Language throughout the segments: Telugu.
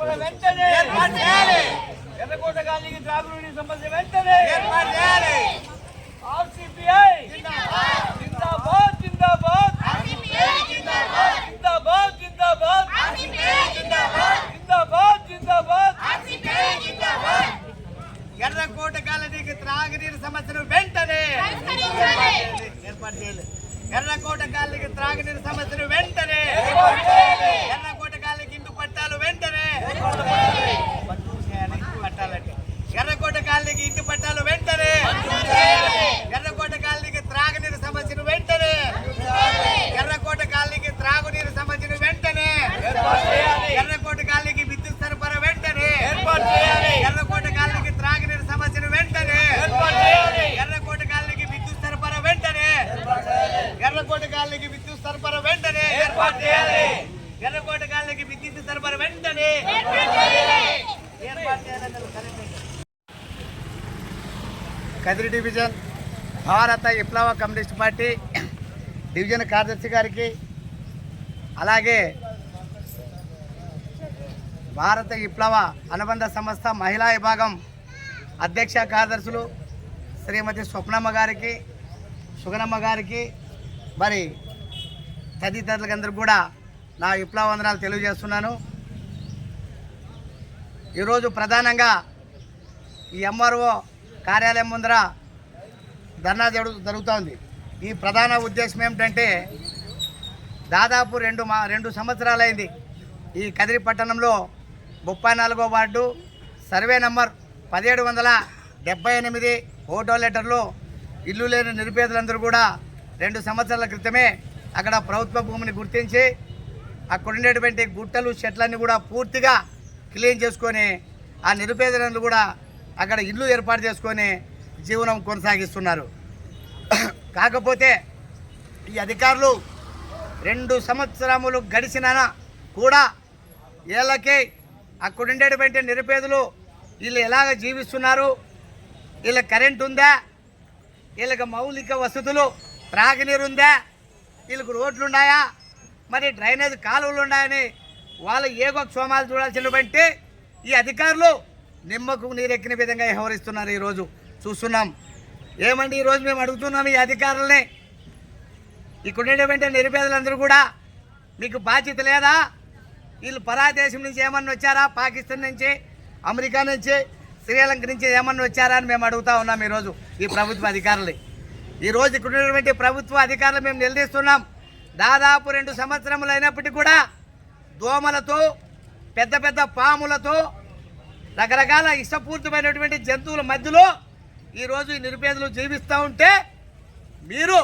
విద్యుత్ సరఫరా వెంటనే ఎర్రకోట గాలికి త్రాగునీటి సమస్య వెంటనే ఆర్సిపిఐ జిందాబాద్ జిందాబాద్ జిందాబాద్ జిందాబాద్ జిందాబాద్ జిందాబాద్ ఎర్రకోట కాలనీకి త్రాగునీరు సమస్యను వెంటనే ఏర్పాటు చేయాలి ఎర్రకోట కాలనీకి త్రాగునీరు సమస్యను వెంటనే ఎర్రకోట కాలనీకి ఇంటి పట్టాలు వెంటనే మంజూరు చేయాలి ఇంటి పట్టాలంటే ఎర్రకోట కాలనీకి ఇంటి పట్టాలు వెంటనే ఎర్రకోట కాలనీకి త్రాగునీరు సమస్యను వెంటనే ఎర్రకోట కాలనీకి త్రాగునీరు సమస్యను వెంటనే ఎర్రకోట కాలనీకి విద్యుత్ సరఫరా వెంటనే ఏర్పాటు చేయాలి ఎర్రకోట కాలనీకి త్రాగునీరు సమస్యను వెంటనే ఏర్పాటు చేయాలి ఎర్రకోట కాలనీకి విద్యుత్ సరఫరా వెంటనే ఎర్రకోట కాలనీకి విద్యుత్ సరఫరా వెంటనే ఏర్పాటు చేయాలి. ఎర్రకోట విద్యుత్ సరఫరా వెంటనే ఏర్పాటు కదిరి డివిజన్ భారత విప్లవ కమ్యూనిస్ట్ పార్టీ డివిజన్ కార్యదర్శి గారికి అలాగే భారత విప్లవ అనుబంధ సంస్థ మహిళా విభాగం అధ్యక్ష కార్యదర్శులు శ్రీమతి స్వప్నమ్మ గారికి సుగనమ్మ గారికి మరి తదితరులకందరూ కూడా నా విప్లవ వందనాలు తెలియజేస్తున్నాను. ఈరోజు ప్రధానంగా ఈ ఎంఆర్ఓ కార్యాలయం ముందర ధర్నా జరుగు జరుగుతోంది. ఈ ప్రధాన ఉద్దేశం ఏమిటంటే దాదాపు రెండు మా రెండు సంవత్సరాలైంది ఈ కదిరి పట్టణంలో ముప్పై నాలుగో వార్డు సర్వే నంబర్ పదిహేడు వందల డెబ్బై ఎనిమిది ఓటో లెటర్లు ఇల్లు లేని నిరుపేదలందరూ కూడా రెండు సంవత్సరాల క్రితమే అక్కడ ప్రభుత్వ భూమిని గుర్తించి అక్కడ ఉండేటువంటి గుట్టలు చెట్లన్నీ కూడా పూర్తిగా క్లీన్ చేసుకొని ఆ నిరుపేదలను కూడా అక్కడ ఇల్లు ఏర్పాటు చేసుకొని జీవనం కొనసాగిస్తున్నారు. కాకపోతే ఈ అధికారులు రెండు సంవత్సరములు గడిచినా కూడా వీళ్ళకి అక్కడ ఉండేటువంటి నిరుపేదలు వీళ్ళు ఎలాగ జీవిస్తున్నారు? వీళ్ళ కరెంట్ ఉందా? వీళ్ళకి మౌలిక వసతులు త్రాగునీరు ఉందా? వీళ్ళకు రోడ్లు ఉన్నాయా? మరి డ్రైనేజ్ కాలువలు ఉన్నాయని వాళ్ళు ఏగో క్షోమాలు చూడాల్సినటువంటి ఈ అధికారులు నిమ్మకు నీరెక్కిన విధంగా వ్యవహరిస్తున్నారు ఈరోజు. చూస్తున్నాం. ఏమండి ఈరోజు మేము అడుగుతున్నాం ఈ అధికారులని? ఇక్కడ ఉండేటువంటి నిరుపేదలందరూ కూడా మీకు బాధ్యత లేదా? వీళ్ళు పరాదేశం దేశం నుంచి ఏమన్నా వచ్చారా? పాకిస్తాన్ నుంచి అమెరికా నుంచి శ్రీలంక నుంచి ఏమన్నా వచ్చారా అని మేము అడుగుతా ఉన్నాం ఈరోజు ఈ ప్రభుత్వ అధికారులు ఈరోజు ఇక్కడ ఉన్నటువంటి ప్రభుత్వ అధికారులు మేము నిలదీస్తున్నాం. దాదాపు రెండు సంవత్సరములు అయినప్పటికీ కూడా దోమలతో పెద్ద పెద్ద పాములతో రకరకాల ఇష్టపూర్తమైనటువంటి జంతువుల మధ్యలో ఈరోజు ఈ నిరుపేదలు జీవిస్తూ ఉంటే మీరు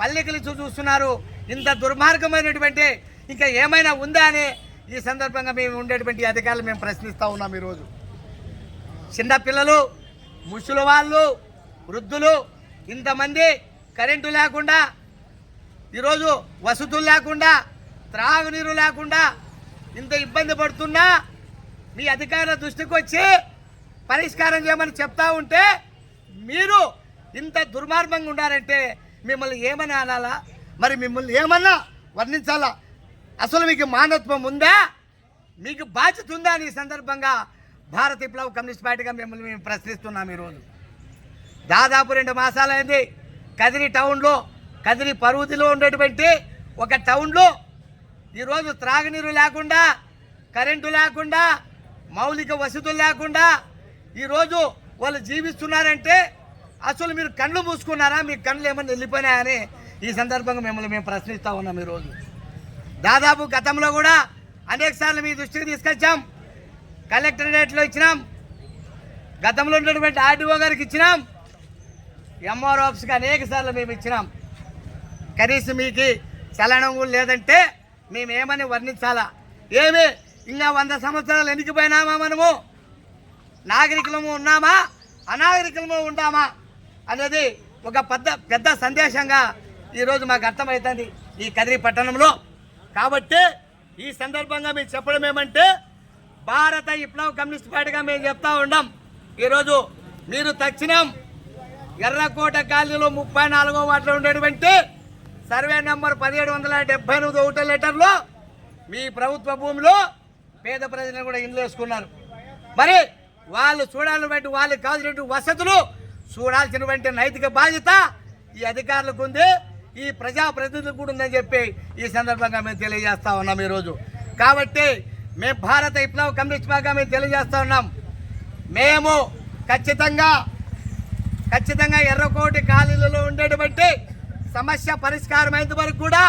పల్లికలు చూస్తున్నారు. ఇంత దుర్మార్గమైనటువంటి ఇంకా ఏమైనా ఉందా అని ఈ సందర్భంగా మేము ఉండేటువంటి అధికారులు మేము ప్రశ్నిస్తూ ఉన్నాం ఈరోజు. చిన్నపిల్లలు ముసలి వాళ్ళు వృద్ధులు ఇంతమంది కరెంటు లేకుండా ఈరోజు వసతులు లేకుండా త్రాగునీరు లేకుండా ఇంత ఇబ్బంది పడుతున్నా మీ అధికారుల దృష్టికి వచ్చి పరిష్కారం చేయమని చెప్తా ఉంటే మీరు ఇంత దుర్మార్గంగా ఉండారంటే మిమ్మల్ని ఏమని అనాలా? మరి మిమ్మల్ని ఏమన్నా వర్ణించాలా? అసలు మీకు మానవత్వం ఉందా? మీకు బాధ్యత ఉందా అని సందర్భంగా భారత విప్లవ కమ్యూనిస్ట్ పార్టీగా మిమ్మల్ని మేము ప్రశ్నిస్తున్నాం ఈరోజు. దాదాపు రెండు మాసాలైంది. కదిరి టౌన్లో కదిరి పరువుతిలో ఉండేటువంటి ఒక టౌన్లో ఈరోజు త్రాగునీరు లేకుండా కరెంటు లేకుండా మౌలిక వసతులు లేకుండా ఈరోజు వాళ్ళు జీవిస్తున్నారంటే అసలు మీరు కళ్ళు మూసుకున్నారా? మీ కళ్ళు ఏమన్నా వెళ్ళిపోయినాయని ఈ సందర్భంగా మిమ్మల్ని మేము ప్రశ్నిస్తూ ఉన్నాం ఈరోజు. దాదాపు గతంలో కూడా అనేక సార్లు మీ దృష్టికి తీసుకొచ్చాం. కలెక్టరేట్లో ఇచ్చినాం. గతంలో ఉన్నటువంటి ఆర్డీఓ గారికి ఇచ్చినాం. ఎంఆర్ ఆఫీస్కి అనేక సార్లు మేము ఇచ్చినాం. కనీసం మీకు చలనం కూడా లేదంటే మేమేమని వర్ణించాలా? ఏమి? ఇంకా వంద సంవత్సరాలు ఎనికిపోయినామా మనము? నాగరికులము ఉన్నామా? అనాగరికులము ఉంటామా అనేది ఒక పెద్ద పెద్ద సందేశంగా ఈరోజు మాకు అర్థమవుతుంది ఈ కదిరి పట్టణంలో. కాబట్టి ఈ సందర్భంగా మేము చెప్పడం ఏమంటే భారత విప్లవ కమ్యూనిస్ట్ పార్టీగా మేము చెప్తా ఉన్నాం ఈరోజు మీరు తక్షణం ఎర్రకోట కాలనీలో ముప్పై నాలుగో వాటిలో ఉండేటువంటి సర్వే నెంబర్ పదిహేడు వందల డెబ్బై ఎనిమిది ఒకటో లెటర్లో మీ ప్రభుత్వ భూమిలో పేద ప్రజలను కూడా ఇండ్లు వేసుకున్నారు. మరి వాళ్ళు చూడాలని వాళ్ళకి కావాల్సినటువంటి వసతులు చూడాల్సినటువంటి నైతిక బాధ్యత ఈ అధికారులకు ఉంది. ఈ ప్రజాప్రతినిధులకు కూడా ఉందని చెప్పి ఈ సందర్భంగా మేము తెలియజేస్తా ఉన్నాం ఈరోజు. కాబట్టి మేము భారత విప్లవ కమ్యూనిస్ట్ బాగా మేము తెలియజేస్తా ఉన్నాం. మేము ఖచ్చితంగా ఖచ్చితంగా ఎర్రకోటి ఖాళీలలో ఉండేటువంటి సమస్య పరిష్కారం అయ్యేంత వరకు కూడా